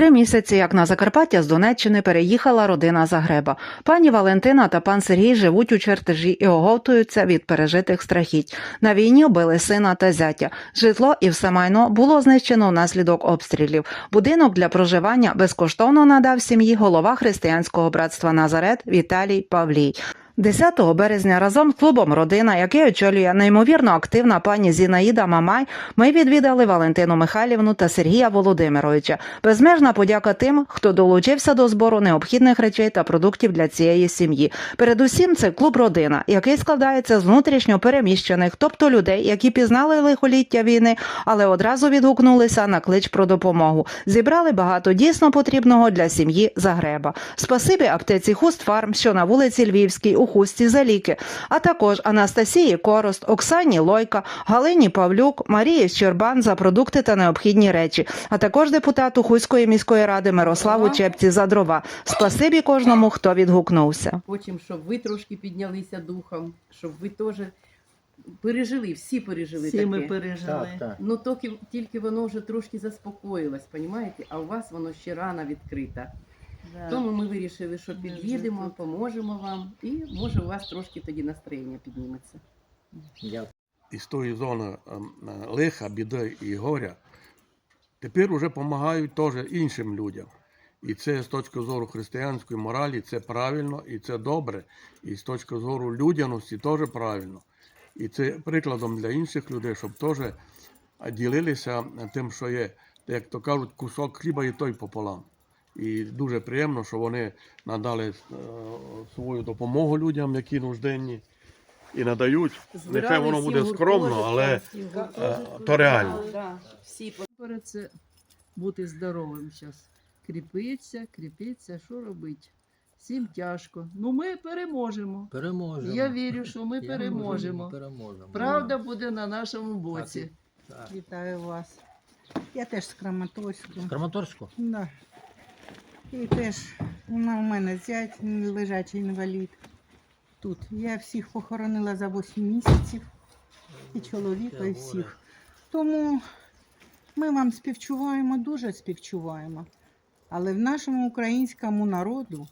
Три місяці, як на Закарпаття з Донеччини переїхала родина Загреба. Пані Валентина та пан Сергій живуть у чертежі і оговтуються від пережитих страхіть. На війні вбили сина та зятя. Житло і все майно було знищено внаслідок обстрілів. Будинок для проживання безкоштовно надав сім'ї голова християнського братства Назарет Віталій Павлій. 10 березня разом з клубом Родина, який очолює неймовірно активна пані Зінаїда Мамай, ми відвідали Валентину Михайлівну та Сергія Володимировича. Безмежна подяка тим, хто долучився до збору необхідних речей та продуктів для цієї сім'ї. Передусім, це клуб Родина, який складається з внутрішньо переміщених, тобто людей, які пізнали лихоліття війни, але одразу відгукнулися на клич про допомогу. Зібрали багато дійсно потрібного для сім'ї Загреба. Спасибі аптеці Хустфарм, що на вулиці Львівській у хусті за ліки, а також Анастасії Корост, Оксані Лойка, Галині Павлюк, Марії Щербан за продукти та необхідні речі, а також депутату Хуської міської ради Мирославу Чепці за дрова. Спасибі кожному, хто відгукнувся. Хочемо, щоб ви трошки піднялися духом, щоб ви теж пережили, всі пережили Всі таке. ми пережили. Так, так. Ну тільки, тільки воно вже трошки заспокоїлось, понімаєте? А у вас воно ще рана відкрита. Да. Тому ми вирішили, що під'їдемо, поможемо вам, і може у вас трошки тоді настроєння підніметься. Із тої зони ем, е, лиха, біди і горя, тепер уже допомагають теж іншим людям. І це з точки зору християнської моралі, це правильно і це добре. І з точки зору людяності теж правильно. І це прикладом для інших людей, щоб теж ділилися тим, що є, як то кажуть, кусок хліба і той пополам. І дуже приємно, що вони надали е, свою допомогу людям, які нужденні, і надають. Нехай воно буде скромно, але е, то реально. Всі це бути здоровим зараз. Кріпиться, кріпиться, що робити? Всім тяжко. Ну ми переможемо. переможемо. Я вірю, що ми переможемо. переможемо. Правда буде на нашому боці. Так. Вітаю вас. Я теж з Краматорську. З Краматорську? Да. І теж вона у мене зять лежачий інвалід. Тут. Я всіх похоронила за 8 місяців. І чоловіка, і всіх. Тому ми вам співчуваємо, дуже співчуваємо. Але в нашому українському народу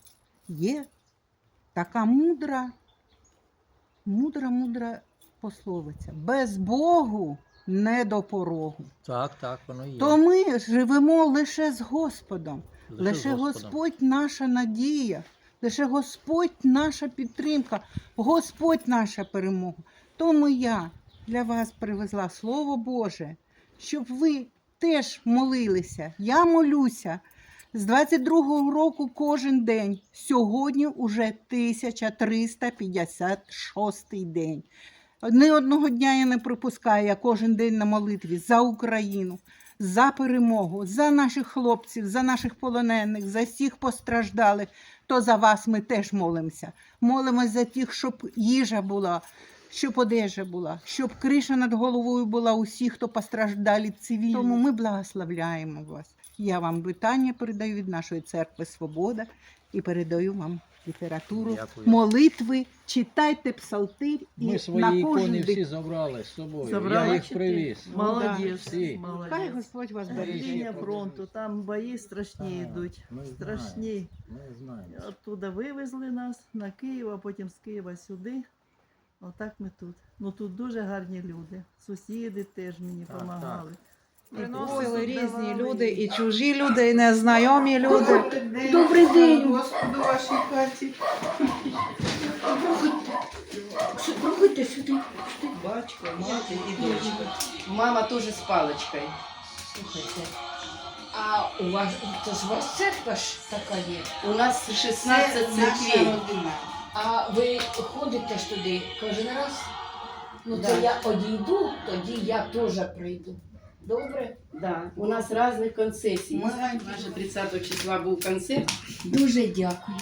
є така мудра, мудра, мудра пословиця. Без Богу не до порогу. Так, так, воно є. То ми живемо лише з Господом. Лише. Господь наша надія, лише Господь наша підтримка, Господь наша перемога. Тому я для вас привезла Слово Боже, щоб ви теж молилися. Я молюся з 22-го року кожен день. Сьогодні уже 1356 день. Ні одного дня я не пропускаю, я кожен день на молитві за Україну, за перемогу, за наших хлопців, за наших полонених, за всіх постраждалих. То за вас ми теж молимося. Молимось за тих, щоб їжа була, щоб одежа була, щоб криша над головою була усіх, хто постраждалі цивільні. Тому ми благословляємо вас. Я вам вітання передаю від нашої церкви Свобода і передаю вам літературу, Дякую. молитви, читайте псалтир і Ми на свої кожен ікони день. всі забрали з собою. Забрали? Я їх привіз. Молодець. Всі. Хай Молодець. Господь вас береже. Лінія фронту, там бої страшні Так, йдуть. ми знаємо. Страшні. Ми знаємо. Оттуда вивезли нас на Київ, а потім з Києва сюди. Отак ми тут. Ну тут дуже гарні люди. Сусіди теж мені Так, допомагали. Приносили різні люди, і чужі люди, і незнайомі люди. Добрий день. Господу вашій хаті. Проходьте сюди. Батько, мати і дочка. Мама теж з паличкою. Слухайте, а у вас це ж у вас церква ж така є. У нас 16 церквей. А ви ходите ж туди кожен раз? Ну Да. то я одійду, тоді я теж прийду. Добре? Да, у нас різних концесій. Раді. 30 числа був концерт. Дуже дякую.